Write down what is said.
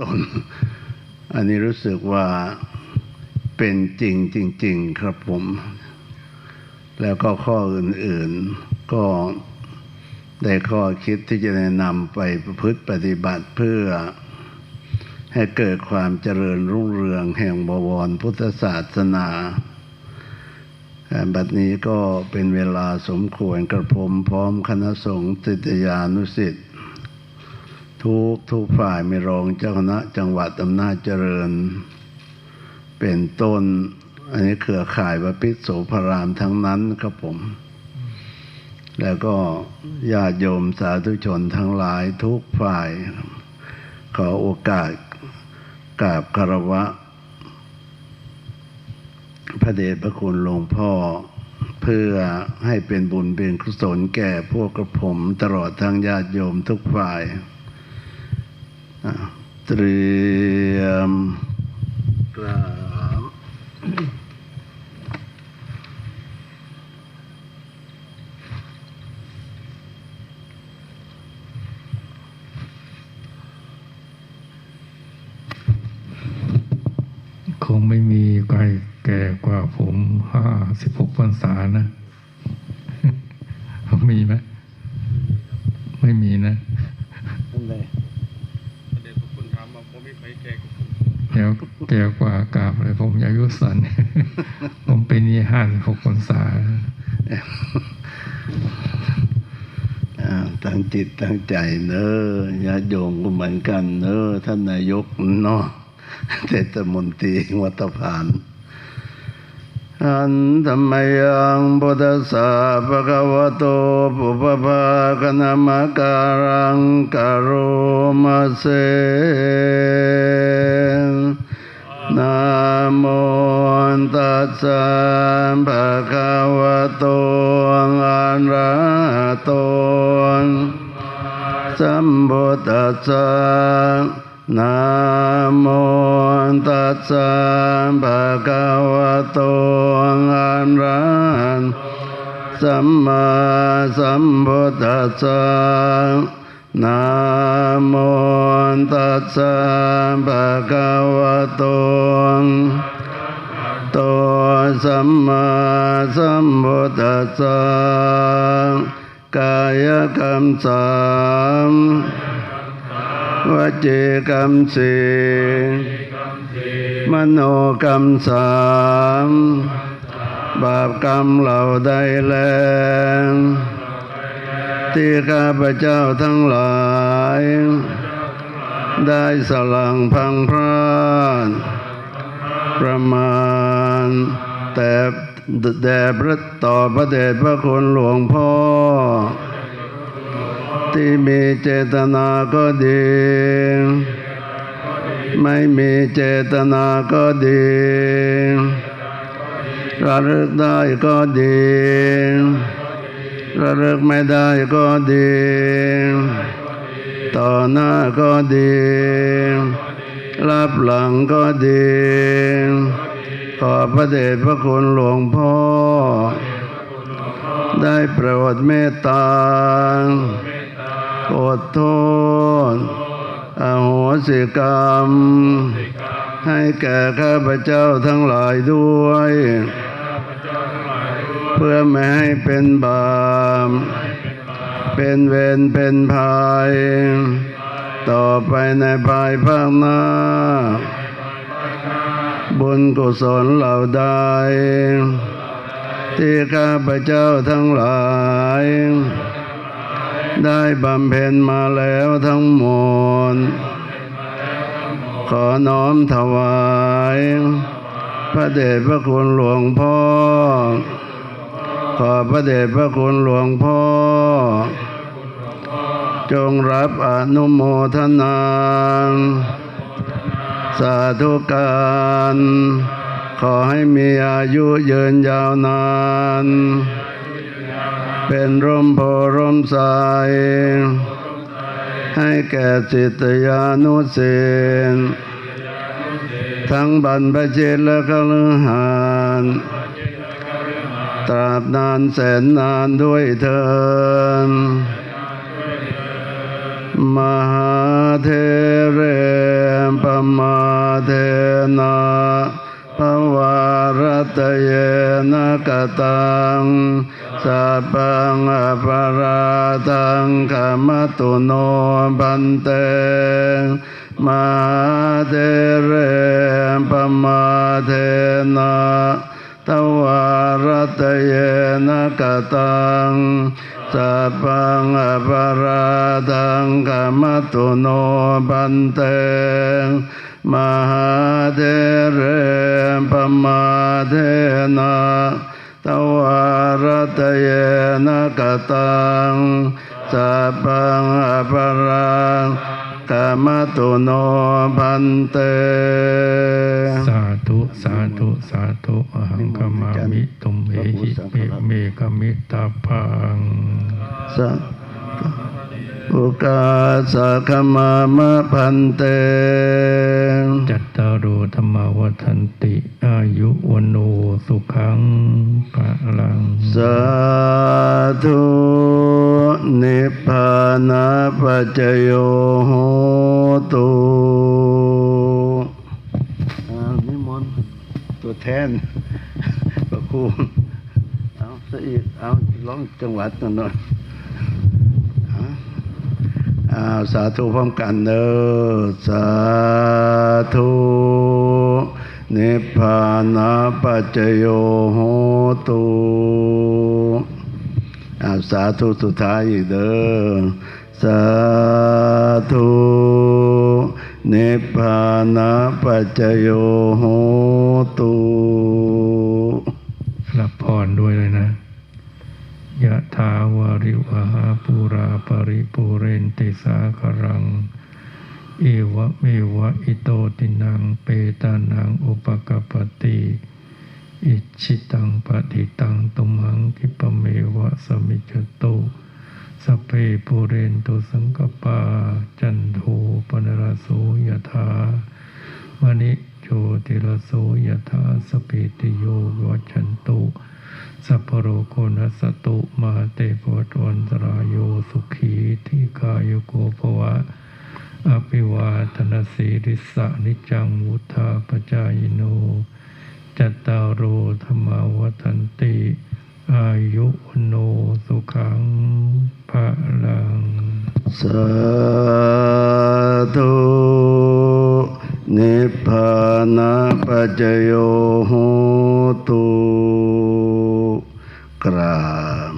ตน อันนี้รู้สึกว่าเป็นจริงจริง ๆ ครับผม แล้วก็ข้ออื่น ๆ ก็ได้ข้อคิดที่จะแนะนำไปประพฤติปฏิบัติเพื่อให้เกิดความเจริญรุ่งเรืองแห่งบวรพุทธศาสนาแต่บัดนี้ก็เป็นเวลาสมควรกระผมพร้อมคณะสงฆ์ติตยานุสิทธิ ทุกทุกฝ่ายไม่รองเจ้าคณะจังหวัดอำนาจเจริญ เป็นต้น อันนี้เครือข่ายวพิษโสภารามทั้งนั้นครับผม แล้วก็ญาติโยมสาธุชนทั้งหลายทุกฝ่าย ขอโอกาสกราบคารวะ พระเดชพระคุณหลวงพ่อเพื่อให้เป็นบุญเป็นกุศลแก่พวกกระผมตลอดทั้งญาติโยมทุกฝ่าย เตรียมกราบคงไม่มีใครแก่กว่าผมห้าสิบหกพรรษานะ มีไหม ไม่มีนะ นั่นเลย ประเด็นพระคุณถามว่าผมไม่ไปแก่กับผม เดี๋ยวแก่กว่ากราบเลยผมอายุสันผมเป็นนี่ห้าสิบหกพรรษาตั้งจิตตั้งใจเนอะญาติโยมก็เหมือนกันเนอะท่านนายกเนาะเทศมนตรีวัดผานอันธรรมยังพุทธสสะภะคะวะโตปุปภาคณามการังกโรมาเส นะโมตัสสะภะคะวะโตอะระหะโตสัมพุทธัสสะนะโมตัสสะภะคะวะโตอะระหะสัมมาสัมพุทธัสสะ นะโมตัสสะภะคะวะโตโตสัมมาสัมพุทธัสสะกายกรรมสามวจีกรรมสีมโนกรรมสามบาปกรรมเหล่าใดแล ที่ข้าพเจ้าทั้งหลาย ได้สลังพังพรานประมาณ แต่แด่พระต่อพระเดชพระคุณหลวงพ่อ ที่มีเจตนาก็ดี ไม่มีเจตนาก็ดีระลึกได้ก็ดี ระลึกไม่ได้ก็ดี ต่อหน้าก็ดี รับหลังก็ดี ขอพระเดชพระคุณหลวงพ่อ ได้โปรดเมตตาอดโทษอโหสิกรรม ให้แก่ข้าพเจ้าทั้งหลายด้วย เพื่อไม่ให้เป็นบาป เป็นเวรเป็นภัย ต่อไปในภายภาคหน้า บุญกุศลเหล่าใดที่ข้าพเจ้าทั้งหลาย ได้บำเพ็ญมาแล้วทั้งหมด ขอน้อมถวาย พระเดชพระคุณหลวงพ่อ ขอพระเดชพระคุณหลวงพ่อ จงรับอนุโมทนา สาธุการ ขอให้มีอายุยืนยาวนาน เป็นร่มโพร่มใสให้แก่จิตยานุสินทั้งบรรพชิตและคฤหัส ตราบนานแสนนานด้วยเถินมหาเทเรปมาเทนะภวารตเยนกตังสัพังอปาราทังขมตุโนบันเตมาเทเรปมาเทนา ตเยนะกตังสัพพังอปาราทังขมตุโนบันเตมหาเทเรปมาเทนะตวารตเยนะกตังสัพพังอปารัง กามตุโนพันเต สาธุ สาธุ สาธุอหังกามามิตุมเมหิเมเมกมิตาพังสัพอุกาสะขมามะพันเต จัตตารุธรรมวัฏันติ อายุวันโนสุขังปะลัง สาธุนิพพา นาปัจโยโหตุนิมนต์ตัวแทนพระครูเอาซะอีกเอาร้องจังหวัดหน่อยอาเอาสาธุพร้อมกันเด้อสาธุนิพพานาปัจจโยโหตุ อาสาธุสุดท้ายอีกเด้อสาธุนิพพานาปัจจโยโหตุรับพรด้วยเลยนะยะถาวาริวหาปูราปริปูเรนติสาครัง เอวะเมวะอิโตตินังเปตานังอุปกปติ อิชิตังปฏิตังตุมังคิปเมวะสมิจจตุสเพปูเรนตุสังกปา จันโทปนรโสยถามณิโชติรโสยถาสเปติโยวัจฉันตุ สัพโรโคนัสตุมาเตปวตวันตรายโยสุขีที่กายโกภวะ อภิวาทนาสีริสะนิจังวุธาปจายโน จตารโอธรรมาวันติ อายุโนสุขังภะลังสาธุนิพพานาปัจโยโหตุกราม